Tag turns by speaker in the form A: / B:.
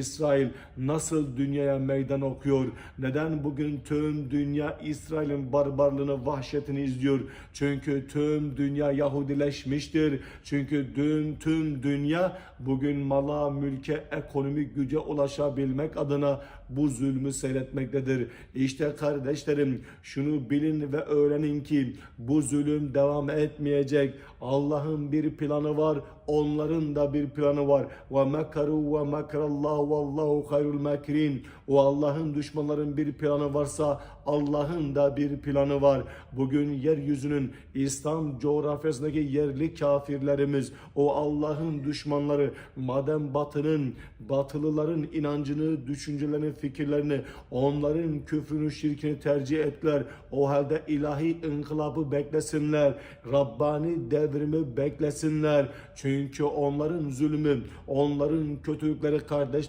A: İsrail nasıl dünyaya meydan okuyor? Neden bugün tüm dünya İsrail'in barbarlığını, vahşetini izliyor? Çünkü tüm dünya Yahudileşmiştir. Çünkü dün tüm dünya bugün mala, mülke, ekonomik güce ulaşabilmek adına bu zulmü seyretmektedir. İşte kardeşlerim şunu bilin ve öğrenin ki bu zulüm devam etmeyecek. Allah'ın bir planı var. Onların da bir planı var. Ve mekaru ve mekrallahu vallahu hayrul mekirin. O Allah'ın düşmanların bir planı varsa Allah'ın da bir planı var. Bugün yeryüzünün İslam coğrafyasındaki yerli kafirlerimiz, o Allah'ın düşmanları, madem batının, batılıların inancını, düşüncelerini, fikirlerini, onların küfrünü, şirkini tercih ettiler. O halde ilahi inkılabı beklesinler. Rabbani devrimi beklesinler. Çünkü onların zulmü, onların kötülükleri kardeşler